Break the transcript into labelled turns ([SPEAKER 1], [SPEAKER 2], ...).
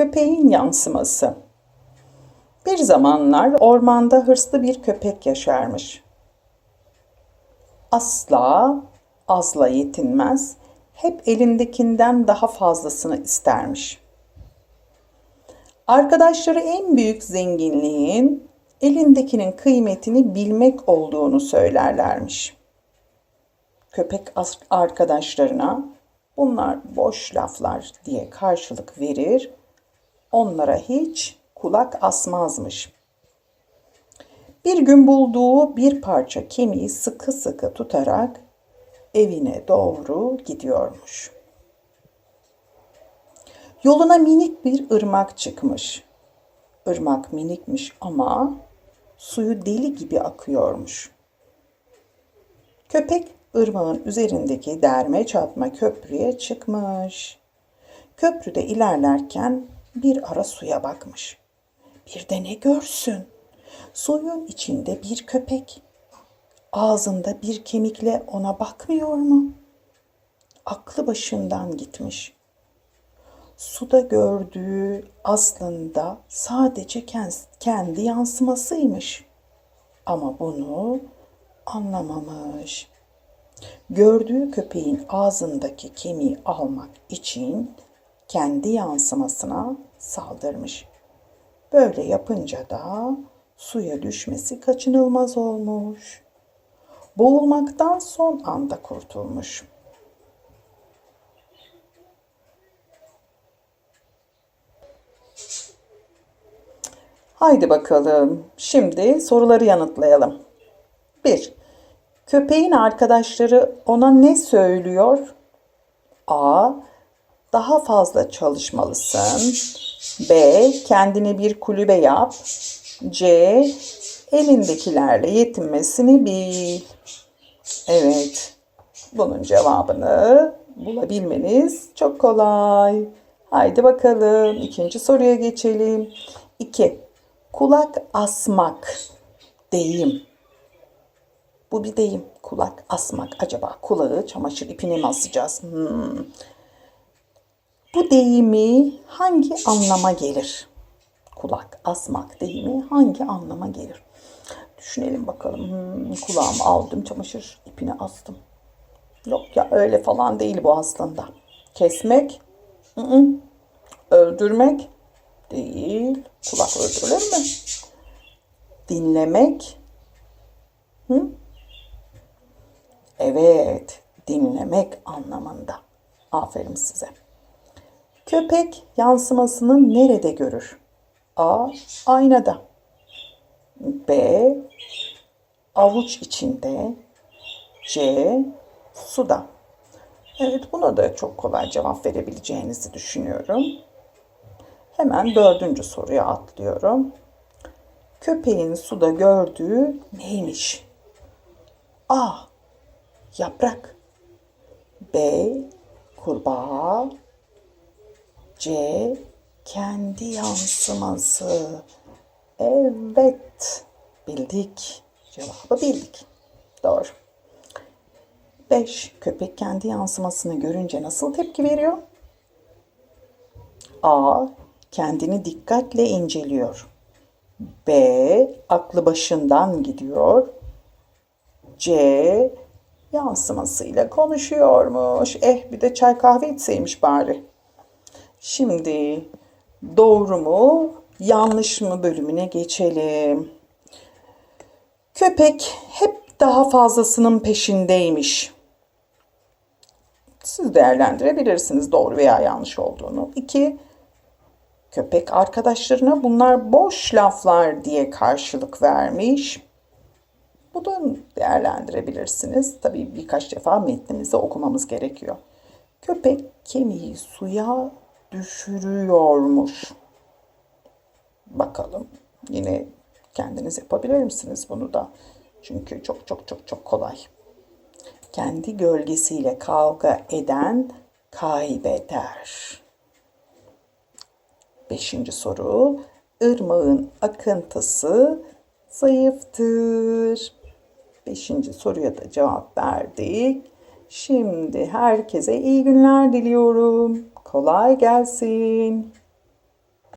[SPEAKER 1] Köpeğin yansıması. Bir zamanlar ormanda hırslı bir köpek yaşarmış. Asla azla yetinmez, hep elindekinden daha fazlasını istermiş. Arkadaşları en büyük zenginliğin elindekinin kıymetini bilmek olduğunu söylerlermiş. Köpek arkadaşlarına bunlar boş laflar diye karşılık verir, onlara hiç kulak asmazmış. Bir gün bulduğu bir parça kemiği sıkı sıkı tutarak evine doğru gidiyormuş. Yoluna minik bir ırmak çıkmış. Irmak minikmiş ama suyu deli gibi akıyormuş. Köpek ırmağın üzerindeki derme çatma köprüye çıkmış. Köprüde ilerlerken bir ara suya bakmış. Bir de ne görsün? Suyun içinde bir köpek. Ağzında bir kemikle ona bakmıyor mu? Aklı başından gitmiş. Suda gördüğü aslında sadece kendi yansımasıymış. Ama bunu anlamamış. Gördüğü köpeğin ağzındaki kemiği almak için kendi yansımasına saldırmış. Böyle yapınca da suya düşmesi kaçınılmaz olmuş. Boğulmaktan son anda kurtulmuş. Haydi bakalım. Şimdi soruları yanıtlayalım. 1. Köpeğin arkadaşları ona ne söylüyor? A. Daha fazla çalışmalısın. B. Kendine bir kulübe yap. C. Elindekilerle yetinmesini bil. Evet. Bunun cevabını bulabilmeniz çok kolay. Haydi bakalım ikinci soruya geçelim. 2. Kulak asmak. Deyim. Bu bir deyim. Kulak asmak. Acaba kulağı çamaşır ipine mi asacağız? Hmm. Bu deyimi hangi anlama gelir? Kulak asmak deyimi hangi anlama gelir? Düşünelim bakalım. Hmm, kulağımı aldım, çamaşır ipine astım. Yok ya öyle falan değil bu aslında. Kesmek, ı -ı. öldürmek değil. Kulak öldürülür mü? Dinlemek, hı? Evet, dinlemek anlamında. Aferin size. Köpek yansımasını nerede görür? A. Aynada. B. Avuç içinde. C. Suda. Evet buna da çok kolay cevap verebileceğinizi düşünüyorum. Hemen dördüncü soruya atlıyorum. Köpeğin suda gördüğü neymiş? A. Yaprak. B. Kurbağa. C. Kendi yansıması. Evet. Bildik. Cevabı bildik. Doğru. 5. Köpek kendi yansımasını görünce nasıl tepki veriyor? A. Kendini dikkatle inceliyor. B. Aklı başından gidiyor. C. Yansımasıyla konuşuyormuş. Eh bir de çay kahve içseymiş bari. Şimdi doğru mu yanlış mı bölümüne geçelim. Köpek hep daha fazlasının peşindeymiş. Siz değerlendirebilirsiniz doğru veya yanlış olduğunu. İki, köpek arkadaşlarına bunlar boş laflar diye karşılık vermiş. Bu da değerlendirebilirsiniz. Tabii birkaç defa metnimizi okumamız gerekiyor. Köpek kemiği suya düşürüyormuş. Bakalım yine kendiniz yapabilir misiniz bunu da? Çünkü çok çok çok çok kolay. Kendi gölgesiyle kavga eden kaybeder. Beşinci soru. Irmağın akıntısı zayıftır. Beşinci soruya da cevap verdik. Şimdi herkese iyi günler diliyorum. Kolay gelsin.